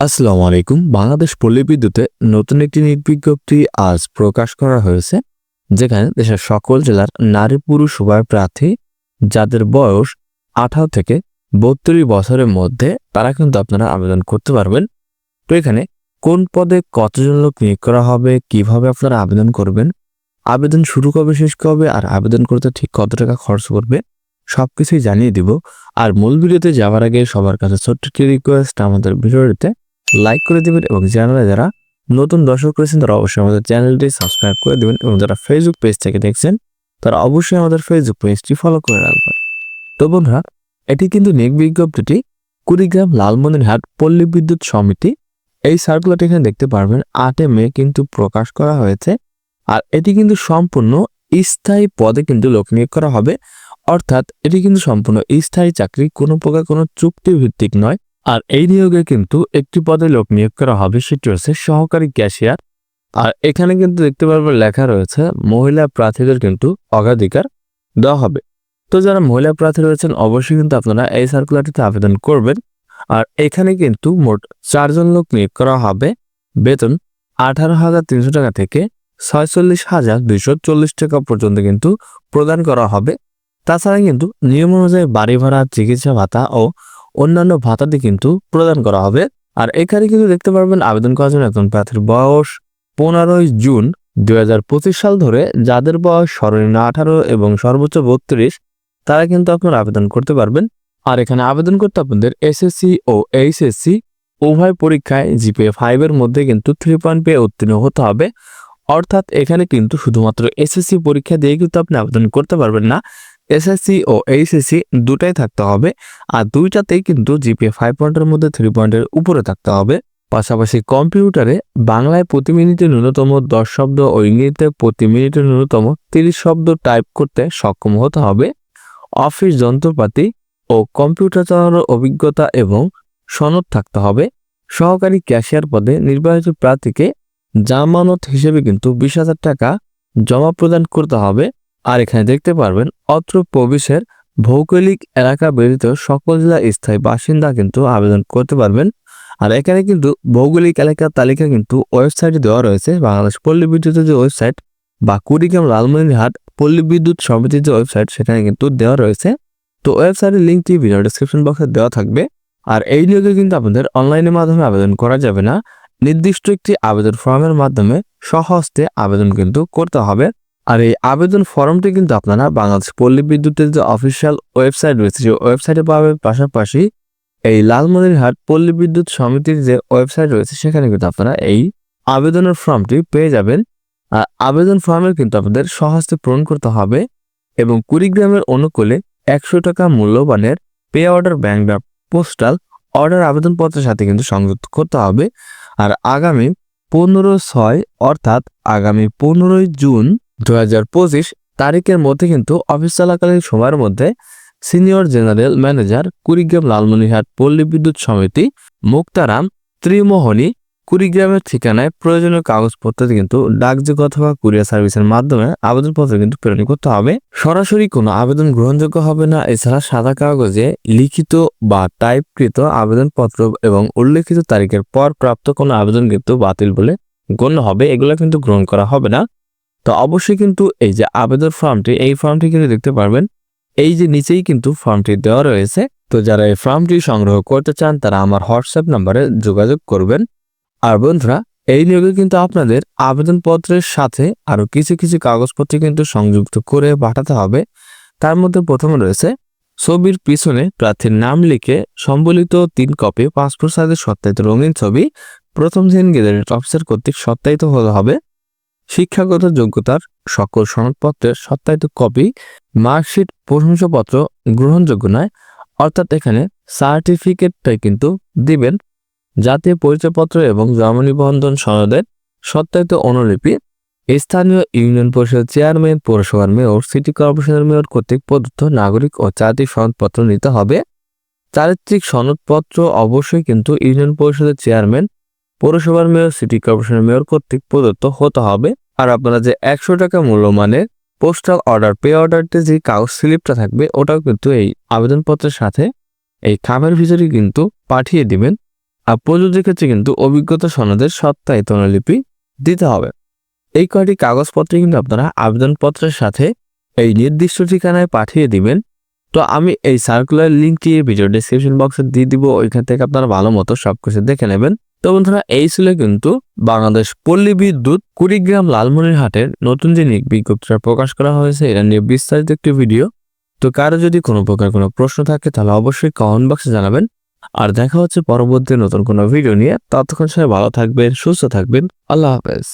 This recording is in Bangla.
আসসালামু আলাইকুম। বাংলাদেশ পল্লী বিদ্যুতে নতুন একটি নিয়োগ বিজ্ঞপ্তি আজ প্রকাশ করা হয়েছে, যেখানে দেশের সকল জেলার নারী পুরুষ উভয় প্রার্থী যাদের বয়স আঠারো থেকে বত্রিশ বছরের মধ্যে, তারা কিন্তু আপনারা আবেদন করতে পারবেন। তো এখানে কোন পদে কতজন লোক নিয়োগ করা হবে, কীভাবে আপনারা আবেদন করবেন, আবেদন শুরু কবে, শেষ কবে, আর আবেদন করতে ঠিক কত টাকা খরচ করবে সব কিছুই জানিয়ে দিব। আর মূল ভিডিওতে যাওয়ার আগে সবার কাছে ছোট্ট একটি রিকোয়েস্ট আমাদের ভিডিওটিতে লাইক করে দিবেন এবং চ্যানেলে যারা নতুন দর্শক রয়েছেন, তারা অবশ্যই আমাদের চ্যানেলটি সাবস্ক্রাইব করে দিবেন এবং যারা ফেসবুক পেজ থেকে দেখছেন, তারা অবশ্যই আমাদের ফেসবুক পেজটি ফলো করে রাখবেন। তো বন্ধুরা, এটি কিন্তু নিয়োগ বিজ্ঞপ্তিটি কুড়িগ্রাম লালমনিরহাট পল্লী বিদ্যুৎ সমিতি। এই সার্কুলারটি এখানে দেখতে পারবেন, আটে মে কিন্তু প্রকাশ করা হয়েছে। আর এটি কিন্তু সম্পূর্ণ স্থায়ী পদে কিন্তু লোক নিয়োগ করা হবে। অর্থাৎ এটি কিন্তু সম্পূর্ণ স্থায়ী চাকরি, কোনো প্রকার কোনো চুক্তি ভিত্তিক নয়। আর এই নিয়োগে কিন্তু একটি পদে লোক নিয়োগ করা হবে, সেটি হচ্ছে সহকারী ক্যাশিয়ার। আর এখানে কিন্তু দেখতে পারবেন লেখা রয়েছে, মহিলা প্রার্থীদের কিন্তু অগ্রাধিকার দেওয়া হবে। তো যারা মহিলা প্রার্থী রয়েছেন, অবশ্যই কিন্তু আপনারা এই সার্কুলারটিতে আবেদন করবেন। আর এখানে কিন্তু মোট চারজন লোক নিয়োগ করা হবে। বেতন আঠারো হাজার তিনশো টাকা থেকে ছয়চল্লিশ হাজার দুইশো চল্লিশ টাকা পর্যন্ত কিন্তু প্রদান করা হবে। তাছাড়া কিন্তু নিয়ম অনুযায়ী বাড়ি ভাড়া, চিকিৎসা ভাতা ও অন্যান্য ভাতাটি কিন্তু প্রদান করা হবে। আর এখানে কিন্তু দেখতে পারবেন আবেদন করার জন্য একজন প্রার্থীর বয়স পনেরোই জুন দুই হাজার পঁচিশ সাল ধরে। যাদের বয়স সর্বনিম্ন আঠারো এবং সর্বোচ্চ বত্রিশ, তারা কিন্তু আপনারা আবেদন করতে পারবেন। আর এখানে আবেদন করতে আপনাদের এসএসসি ও এইচএসসি উভয় পরীক্ষায় জিপিএ ফাইভের মধ্যে কিন্তু থ্রি পয়েন্ট পেয়ে উত্তীর্ণ হতে হবে। অর্থাৎ এখানে কিন্তু শুধুমাত্র এসএসসি পরীক্ষা দিয়ে কিন্তু আপনি আবেদন করতে পারবেন না। এসএসসি ও এইচএসসি দুটাই থাকতে হবে, আর দুইটাতেই কিন্তু জিপিএ ফাইভ পয়েন্টের মধ্যে থ্রি পয়েন্টের উপরে থাকতে হবে। পাশাপাশি কম্পিউটারে বাংলায় প্রতি মিনিটে ন্যূনতম দশ শব্দ ও ইংরেজিতে প্রতি মিনিটে ন্যূনতম তিরিশ শব্দ টাইপ করতে সক্ষম হতে হবে। অফিস যন্ত্রপাতি ও কম্পিউটার চালানোর অভিজ্ঞতা এবং সনদ থাকতে হবে। সহকারী ক্যাশিয়ার পদে নির্বাচিত প্রার্থীকে জামানত হিসেবে কিন্তু বিশ হাজার টাকা জমা প্রদান করতে হবে। আর এখানে দেখতে পারবেন, অত্র প্রবেশের ভৌগোলিক এলাকা ব্যতীত সকল জেলা স্থায়ী বাসিন্দা কিন্তু আবেদন করতে পারবেন। আর এখানে কিন্তু ভৌগোলিক এলাকার তালিকা কিন্তু ওয়েবসাইটে দেওয়া রয়েছে, বাংলাদেশ পল্লী বিদ্যুতের যে ওয়েবসাইট বা কুড়িগ্রাম লালমনিরহাট পল্লী বিদ্যুৎ সমিতির যে ওয়েবসাইট, সেখানে কিন্তু দেওয়া রয়েছে। তো ওয়েবসাইটের লিঙ্কটি ভিডিও ডিসক্রিপশন বক্সে দেওয়া থাকবে। আর এই নিয়োগে কিন্তু আপনাদের অনলাইনের মাধ্যমে আবেদন করা যাবে না। নির্দিষ্ট একটি আবেদন ফর্মের মাধ্যমে সহজতে আবেদন কিন্তু করতে হবে। আর এই আবেদন ফর্মটি কিন্তু আপনারা বাংলাদেশ পল্লী বিদ্যুতের যে অফিসিয়াল ওয়েবসাইট রয়েছে সেই ওয়েবসাইটে পাবেন। পাশাপাশি এই লালমনিরহাট পল্লী বিদ্যুৎ সমিতির যে ওয়েবসাইট রয়েছে, সেখানে কিন্তু আপনারা এই আবেদনের ফর্মটি পেয়ে যাবেন। আর আবেদন ফর্মে কিন্তু আপনাদের সহজে পূরণ করতে হবে এবং কুড়িগ্রামের অনুকূলে একশো টাকা মূল্যবানের পে অর্ডার ব্যাংক বা পোস্টাল অর্ডার আবেদনপত্রের সাথে কিন্তু সংযুক্ত করতে হবে। আর আগামী পনেরো ছয় অর্থাৎ আগামী পনেরোই জুন দু হাজার পঁচিশ তারিখের মধ্যে কিন্তু অফিস চলাকালীন সময়ের মধ্যে senior general manager Kurigram Lalmonirhat Palli Bidyut Samity Muktaram ত্রিমোহনী কুড়িগ্রামের ঠিকানায় প্রয়োজনীয় কাগজপত্র কিন্তু ডাকযোগ অথবা কুরিয়ার সার্ভিসের মাধ্যমে আবেদনপত্র কিন্তু প্রেরণ করতে হবে। সরাসরি কোনো আবেদন গ্রহণযোগ্য হবে না। এছাড়া সাদা কাগজে লিখিত বা টাইপকৃত আবেদনপত্র এবং উল্লেখিত তারিখের পর প্রাপ্ত কোনো আবেদন কিন্তু বাতিল বলে গণ্য হবে। এগুলো কিন্তু গ্রহণ করা হবে না। তো অবশ্যই কিন্তু এই যে আবেদন ফর্মটি, এই ফর্মটি কিন্তু দেখতে পারবেন। এই যে নিচেই কিন্তু ফর্মটি দেওয়া রয়েছে। তো যারা এই ফর্মটি সংগ্রহ করতে চান, তারা আমার হোয়াটসঅ্যাপ নাম্বারে যোগাযোগ করবেন। আর বন্ধুরা, এই নিয়োগে কিন্তু আপনাদের আবেদনপত্রের সাথে আরও কিছু কিছু কাগজপত্র কিন্তু সংযুক্ত করে পাঠাতে হবে। তার মধ্যে প্রথমে রয়েছে ছবির পিছনে প্রার্থীর নাম লিখে সম্বলিত তিন কপি, পাসপোর্ট সাইজের সত্যায়িত রঙিন ছবি, প্রথম শ্রেণি গেজেটেড অফিসার কর্তৃক সত্যায়িত হতে হবে। শিক্ষাগত যোগ্যতার সকল সনদপত্রের সত্যায়িত কপি, মার্কশিট, প্রশংসাপত্র গ্রহণযোগ্য নয়। অর্থাৎ এখানে সার্টিফিকেটটাই কিন্তু দিবেন। জাতীয় পরিচয়পত্র এবং জন্ম নিবন্ধন সনদের সত্যায়িত অনুলিপি স্থানীয় ইউনিয়ন পরিষদ চেয়ারম্যান, পৌরসভার মেয়র, সিটি কর্পোরেশনের মেয়র কর্তৃক প্রদত্ত নাগরিক ও চারিত্রিক সনদপত্র নিতে হবে। চারিত্রিক সনদপত্র অবশ্যই কিন্তু ইউনিয়ন পরিষদের চেয়ারম্যান পৌরসভার মেয়র, সিটি কর্পোরেশনের মেয়র কর্তৃক প্রদত্ত হতে হবে। আর আপনারা যে একশো টাকা মূল্যমানের পোস্টাল অর্ডার পে অর্ডারতে যে কাগজ স্লিপটা থাকবে, ওটাও কিন্তু এই আবেদনপত্রের সাথে এই খামের ভিতরে কিন্তু পাঠিয়ে দিবেন। আর প্রযোজ্যের ক্ষেত্রে কিন্তু অভিজ্ঞতা সনদের সত্যায়িত লিপি দিতে হবে। এই কয়টি কাগজপত্র কিন্তু আপনারা আবেদনপত্রের সাথে এই নির্দিষ্ট ঠিকানায় পাঠিয়ে দিবেন। তো আমি এই সার্কুলার লিঙ্কটি ভিডিও ডিসক্রিপশন বক্সে দিয়ে দিব। ওইখান থেকে আপনারা ভালো মতো সব কিছু দেখে নেবেন। তো বন্ধুরা, এই ছিল কিন্তু বাংলাদেশ পল্লী বিদ্যুৎ কুড়িগ্রাম লালমনিরহাটের নতুন যে বিজ্ঞপ্তিটা প্রকাশ করা হয়েছে, এটা নিয়ে বিস্তারিত একটি ভিডিও। তো কারও যদি কোনো প্রকার কোনো প্রশ্ন থাকে, তাহলে অবশ্যই কমেন্ট বক্সে জানাবেন। আর দেখা হচ্ছে পরবর্তী নতুন কোনো ভিডিও নিয়ে। ততক্ষণ সবাই ভালো থাকবেন, সুস্থ থাকবেন। আল্লাহ হাফেজ।